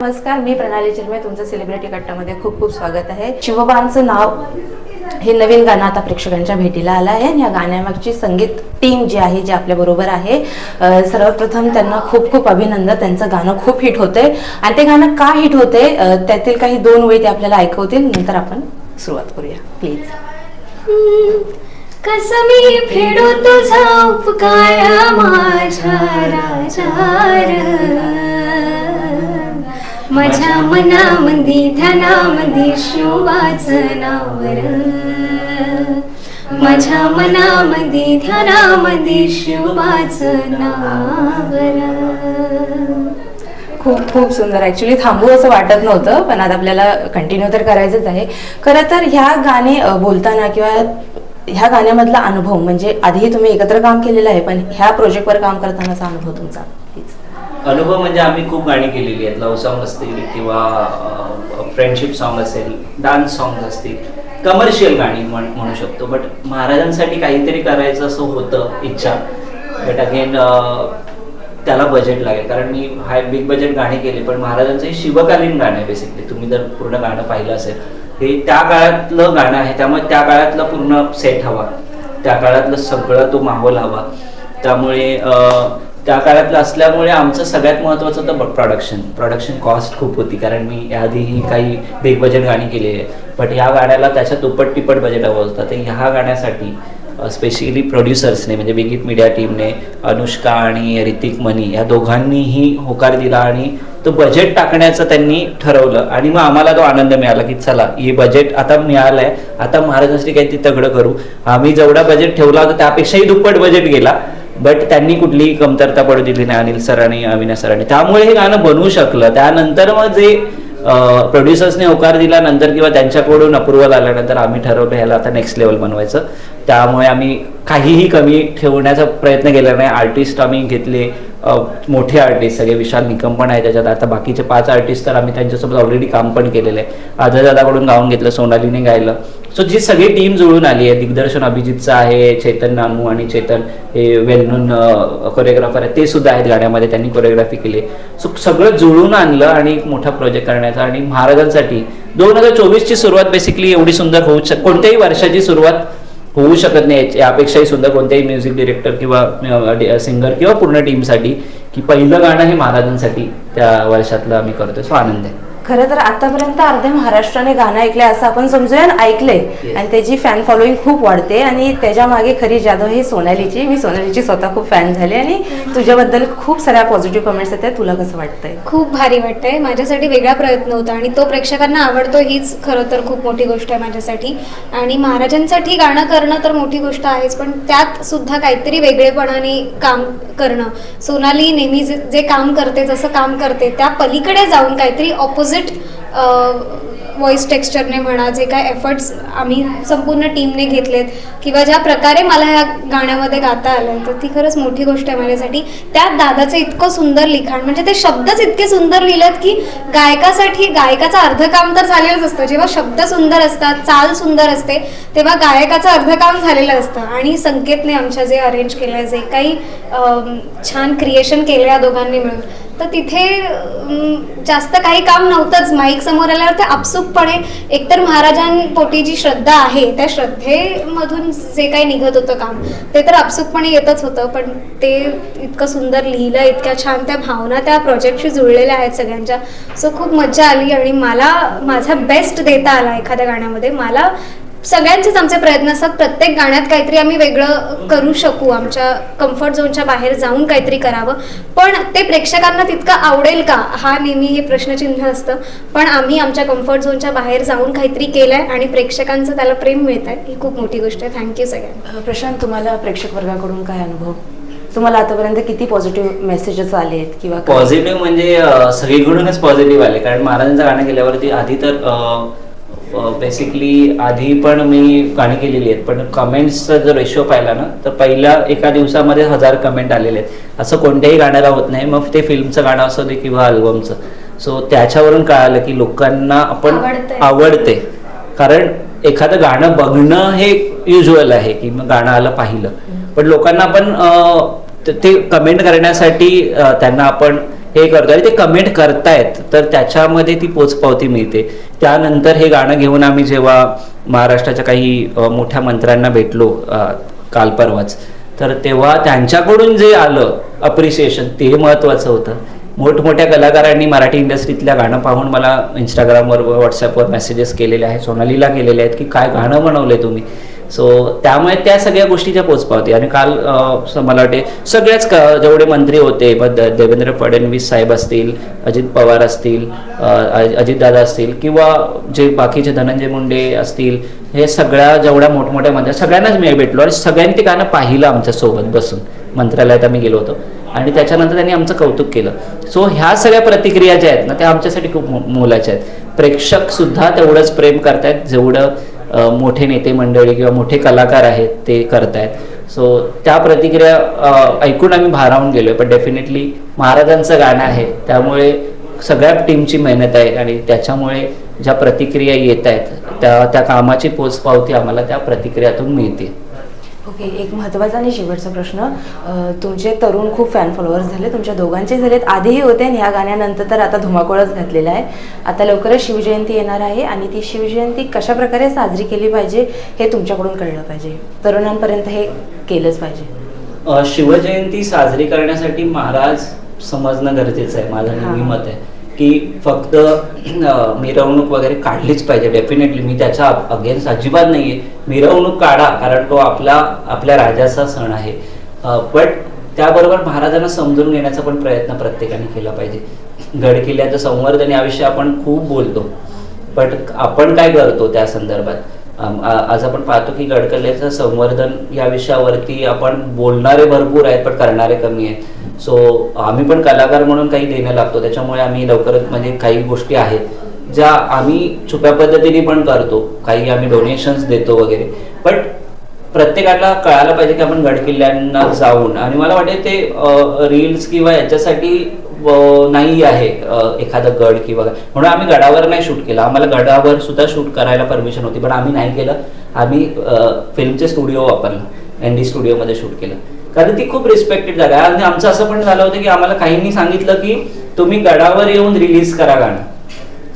नमस्कार मी प्रणाली चिरमे तुमचं सेलिब्रिटी कट्टामध्ये खूप खूप स्वागत आहे. शिवबांचं नाव हे नवीन गाणं आता प्रेक्षकांच्या भेटीला आलं आहे आणि या गाण्यामागची संगीत टीम जी आहे जी आपल्या बरोबर आहे सर्वप्रथम त्यांना खूप खूप अभिनंदन. त्यांचं गाणं खूप हिट होतंय. आणि ते गाणं का हिट होतंय? त्यातील काही दोन वेळी ते आपल्याला ऐकवतील. नंतर आपण सुरुवात करूया. प्लीज कसं मी फेडू तुझा उपकाया माझ्या राजा माझ्या मनामध्ये ध्यानामधी शिवाचं नावर. माझ्या मनामध्ये ध्यानामधी शिवाचं नावर. खूप खूप सुंदर. ऍक्च्युली थांबू असं वाटत नव्हतं पण आता आपल्याला कंटिन्यू तर करायचंच आहे. खरं तर ह्या गाणे बोलताना किंवा ह्या गाण्यामधला अनुभव म्हणजे आधीही तुम्ही एकत्र काम केलेलं आहे पण ह्या प्रोजेक्टवर काम करतानाचा अनुभव तुमचा प्लीज अनुभव म्हणजे आम्ही खूप गाणी केलेली आहेत. लव्ह सॉन्ग असतील किंवा फ्रेंडशिप सॉन्ग असेल डान्स सॉन्ग असतील कमर्शियल गाणी म्हण म्हणू शकतो. बट महाराजांसाठी काहीतरी करायचं असं होतं इच्छा. बट अगेन त्याला बजेट लागेल. कारण मी हाय बिग बजेट गाणी केली पण महाराजांचं हे शिवकालीन गाणं आहे बेसिकली तुम्ही जर पूर्ण गाणं पाहिलं असेल हे त्या काळातलं गाणं आहे. त्यामुळे त्या काळातला पूर्ण सेट हवा. त्या काळातलं सगळं तो माहोल हवा. त्यामुळे त्या काळातलं असल्यामुळे आमचं सगळ्यात महत्त्वाचं होतं प्रोडक्शन प्रोडक्शन कॉस्ट खूप होती. कारण मी याआधीही काही बिग बजेट गाणी केली आहे बट ह्या गाण्याला त्याच्या दुप्पट तिप्पट बजेट हवं होतं. तर ह्या गाण्यासाठी स्पेशली प्रोड्युसर्सने म्हणजे बिगित मीडिया टीमने अनुष्का आणि ऋतिक मनी या दोघांनीही होकार दिला आणि तो बजेट टाकण्याचं त्यांनी ठरवलं. आणि मग आम्हाला तो आनंद मिळाला की चला हे बजेट आता मिळालंय. आता महाराजांसाठी काहीतरी तगडं करू. आम्ही जेवढा बजेट ठेवला होता त्यापेक्षाही दुप्पट बजेट गेला. बट त्यांनी कुठलीही कमतरता पडू दिली नाही अनिल सरांनी अविनाश सरांनी त्यामुळे हे गाणं बनवू शकलं. त्यानंतर मग जे प्रोड्युसर्सने होकार दिल्यानंतर किंवा त्यांच्याकडून अप्रुव्हल आल्यानंतर आम्ही ठरवलं ह्याला आता नेक्स्ट लेवल बनवायचं. त्यामुळे आम्ही काहीही कमी ठेवण्याचा प्रयत्न केला नाही. आर्टिस्ट आम्ही घेतले मोठे आर्टिस्ट सगळे विशाल निकम पण आहे त्याच्यात. आता बाकीचे पाच आर्टिस्ट तर आम्ही त्यांच्यासोबत ऑलरेडी काम पण केलेलं आहे. आजय दादाकडून गाऊन घेतलं सोनालीने गायलं. सो जी सगळी टीम जुळून आली आहे दिग्दर्शन अभिजितचं आहे चेतन नामू आणि चेतन हे वेल नोन कोरिओग्राफर आहे ते सुद्धा आहेत गाण्यामध्ये त्यांनी कोरिओग्राफी केली. सो सगळं जुळून आणलं आणि एक मोठा प्रोजेक्ट करण्याचा आणि महाराजांसाठी दोन हजार चोवीसची सुरुवात बेसिकली एवढी सुंदर होऊ शक कोणत्याही वर्षाची सुरुवात होऊ शकत नाही यापेक्षाही सुद्धा कोणत्याही म्युझिक डिरेक्टर किंवा सिंगर किंवा पूर्ण टीमसाठी की पहिलं गाणं हे महाराजांसाठी त्या वर्षातलं आम्ही करतोय. सो आनंद आहे. खरं तर आतापर्यंत अर्ध्या महाराष्ट्राने गाणं ऐकलंय असं आपण समजूया आणि ऐकलंय. आणि त्याची फॅन फॉलोईंग खूप वाढते आणि त्याच्यामागे खरी जादव ही सोनालीची. मी सोनालीची स्वतः खूप फॅन झाली आणि तुझ्याबद्दल खूप साऱ्या पॉझिटिव्ह कमेंट्स येतात. तुला कसं वाटतंय? खूप भारी वाटतंय. माझ्यासाठी वेगळा प्रयत्न होता आणि तो प्रेक्षकांना आवडतो हीच खरं तर खूप मोठी गोष्ट आहे माझ्यासाठी. आणि महाराजांसाठी गाणं करणं तर मोठी गोष्ट आहेच पण त्यात सुद्धा काहीतरी वेगळेपणाने काम करणं. सोनाली नेहमी जे जे काम करते जसं काम करते त्या पलीकडे जाऊन काहीतरी ऑपोजिट व्हॉइस टेक्स्चरने म्हणा जे काय एफर्ट्स आम्ही संपूर्ण टीमने घेतलेत. किंवा ज्या प्रकारे मला ह्या गाण्यामध्ये गाता आलं तर ती खरंच मोठी गोष्ट आहे माझ्यासाठी. त्यात दादाचं इतकं सुंदर लिखाण म्हणजे ते शब्दच इतके सुंदर लिहिलेत की गायकासाठी गायकाचं अर्धकाम तर झालेलंच असतं. जेव्हा शब्द सुंदर असतात चाल सुंदर असते तेव्हा गायकाचं अर्धकाम झालेलं असतं. आणि संकेतने आमच्या जे अरेंज केलं जे काही छान क्रिएशन केलं या दोघांनी मिळून. तर तिथे जास्त काही काम नव्हतंच. माईक समोर आल्यावर ते आपसुकपणे एकतर महाराजांपोटी जी श्रद्धा आहे त्या श्रद्धेमधून जे काही निघत होतं काम ते तर आपसुकपणे येतच होतं. पण ते इतकं सुंदर लिहिलं इतक्या छान त्या भावना त्या प्रोजेक्टशी जुळलेल्या आहेत सगळ्यांच्या. सो खूप मजा आली आणि मला माझा बेस्ट देता आला एखाद्या गाण्यामध्ये. मला सगळ्यांचेच आमचे प्रयत्न असतात. प्रत्येक गाण्यात काहीतरी आम्ही वेगळं करू शकू. आमच्या कम्फर्ट झोनच्या बाहेर जाऊन काहीतरी करावं. पण ते प्रेक्षकांना तितकं आवडेल का? हा नेहमी हे प्रश्नचिन्ह असतं. पण आम्ही आमच्या कम्फर्ट झोनच्या बाहेर जाऊन काहीतरी केलं आहे आणि प्रेक्षकांचं त्याला प्रेम मिळत आहे ही खूप मोठी गोष्ट आहे. थँक्यू सगळ्यांना. प्रशांत तुम्हाला प्रेक्षक वर्गाकडून काय अनुभव? तुम्हाला आतापर्यंत किती पॉझिटिव्ह मेसेजेस आले आहेत किंवा? पॉझिटिव्ह म्हणजे सगळीकडूनच पॉझिटिव्ह आले. कारण महाराजांचं गाणं केल्यावरती आधी तर बेसिकली आधी पण मी गाणी केलेली आहेत पण कमेंट्सचा जर रेशो पाहिला ना तर पहिल्या एका दिवसामध्ये हजार कमेंट आलेले आहेत. असं कोणत्याही गाण्याला होत नाही मग ते फिल्मचं गाणं असू दे किंवा अल्बमचं सो त्याच्यावरून कळालं की लोकांना आपण. आवडते. कारण एखादं गाणं बघणं हे युजल आहे की मग गाणं आलं पाहिलं. पण लोकांना आपण त- कमेंट करण्यासाठी त्यांना आपण हे करतो आणि ते कमेंट करतायत तर त्याच्यामध्ये ती पोचपावती मिळते. त्यानंतर हे गाणं घेऊन आम्ही जेव्हा महाराष्ट्राच्या काही मोठ्या मंत्र्यांना भेटलो काल परवाच तर तेव्हा त्यांच्याकडून जे आलं अप्रिसिएशन ते महत्त्वाचं होतं. मोठमोठ्या कलाकारांनी मराठी इंडस्ट्रीतल्या गाणं पाहून मला इंस्टाग्रामवर व्हॉट्सअपवर मेसेजेस केलेले आहेत सोनालीला केलेले आहेत की काय गाणं बनवलंय तुम्ही? सो त्यामुळे त्या सगळ्या गोष्टीच्या पोचपावती. आणि काल मला वाटते सगळ्याच क- जेवढे मंत्री होते मग देवेंद्र फडणवीस साहेब असतील अजित पवार असतील अजितदादा असतील किंवा जे बाकीचे धनंजय मुंडे असतील हे सगळ्या जेवढ्या मोठमोठ्या मंत्र्या सगळ्यांनाच मी भेटलो आणि सगळ्यांनी ते गाणं पाहिलं आमच्यासोबत बसून. मंत्रालयात आम्ही गेलो होतो. आणि त्याच्यानंतर त्यांनी आमचं कौतुक केलं. सो ह्या सगळ्या प्रतिक्रिया ज्या आहेत ना त्या आमच्यासाठी खूप मोलाच्या आहेत. प्रेक्षक सुद्धा तेवढंच प्रेम करतायत जेवढं मोठे नेते मंडळी किंवा मोठे कलाकार आहेत ते करतायत. सो त्या प्रतिक्रिया ऐकून आम्ही भारावून गेलोय. पण डेफिनेटली महाराजांचं गाणं आहे. त्यामुळे सगळ्या टीमची मेहनत आहे आणि त्याच्यामुळे ज्या प्रतिक्रिया येत आहेत त्या त्या कामाची पोचपावती आम्हाला त्या प्रतिक्रियातून मिळते. एक महत्त्वाचा आणि शेवटचा प्रश्न तुमचे तरुण खूप फॅन फॉलोअर्स झाले तुमच्या दोघांचे झालेत. आधीही होते आणि ह्या गाण्यानंतर तर आता धुमाकूळच घातलेला आहे. आता लवकरच शिवजयंती येणार आहे आणि ती शिवजयंती कशा प्रकारे साजरी केली पाहिजे हे तुमच्याकडून कळलं पाहिजे. तरुणांपर्यंत हे केलंच पाहिजे. शिवजयंती साजरी करण्यासाठी महाराज समजणं गरजेचं आहे माझं नेहमी. मत आहे. की फक्त मिरवणूक वगैरे काढलीच पाहिजे. डेफिनेटली मी त्याच्या अगेन्स्ट अजिबात नाहीये. मिरवणूक काढा कारण तो आपला आपल्या राजाचा सण आहे. बट त्याबरोबर महाराजांना समजून घेण्याचा पण प्रयत्न प्रत्येकाने केला पाहिजे. गड किल्ल्याचं संवर्धन याविषयी आपण खूप बोलतो. बट आपण काय करतो त्या संदर्भात? आज आपण पाहतो की गडकल्ल्याचं संवर्धन या विषयावरती आपण बोलणारे भरपूर आहेत पण करणारे कमी आहेत. सो आम्ही पण कलाकार म्हणून काही देणं लागतो. त्याच्यामुळे आम्ही लवकरच म्हणजे काही गोष्टी आहेत ज्या आम्ही छुप्या पद्धतीने पण करतो. काही आम्ही डोनेशन्स देतो वगैरे. बट प्रत्येकाला कळायला पाहिजे की आपण गडकिल्ल्यांना जाऊन आणि मला वाटते ते रील्स किंवा याच्यासाठी नाही आहे अ, एखादं गड किंवा म्हणून आम्ही गडावर नाही शूट केलं. आम्हाला गडावर सुद्धा शूट करायला परमिशन होती. पण आम्ही नाही केलं. आम्ही फिल्मचे स्टुडिओ वापरला. एन डी स्टुडिओमध्ये शूट केलं. कारण ती खूप रिस्पेक्टेड जागा आहे. आणि आमचं असं पण झालं होतं की आम्हाला काहींनी सांगितलं की तुम्ही गडावर येऊन रिलीज करा गाणं.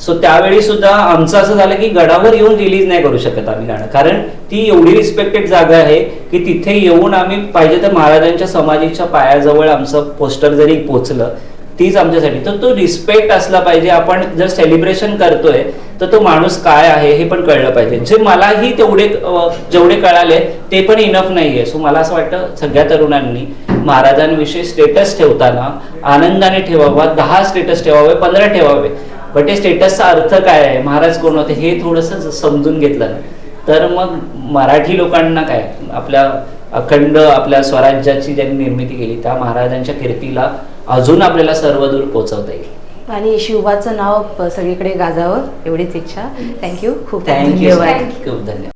सो त्यावेळी सुद्धा आमचं असं झालं की गडावर येऊन रिलीज नाही करू शकत आम्ही गाणं. कारण ती एवढी रिस्पेक्टेड जागा आहे की तिथे येऊन आम्ही पाहिजे तर महाराजांच्या समाधीच्या पायाजवळ आमचं पोस्टर जरी पोचलं तीच आमच्यासाठी. तर तो रिस्पेक्ट असला पाहिजे. आपण जर सेलिब्रेशन करतोय तर तो माणूस काय आहे हे पण कळलं पाहिजे. जे मलाही तेवढे जेवढे कळाले ते पण इनफ नाहीये. सो मला असं वाटतं सगळ्या तरुणांनी महाराजांविषयी स्टेटस ठेवताना आनंदाने ठेवावा दहा स्टेटस ठेवावे पंधरा ठेवावे. बट ते स्टेटसचा अर्थ काय आहे? महाराज कोण होते? हे थोडंसं समजून घेतलं. तर मग मराठी लोकांना काय? आपल्या अखंड आपल्या स्वराज्याची ज्यांनी निर्मिती केली त्या महाराजांच्या कीर्तीला अजून आपल्याला सर्वदूर पोहोचवता येईल. आणि शिवाचं नाव सगळीकडे गाजावं एवढीच इच्छा. थँक्यू खूप खूप थँक्यू धन्यवाद. खूप धन्यवाद.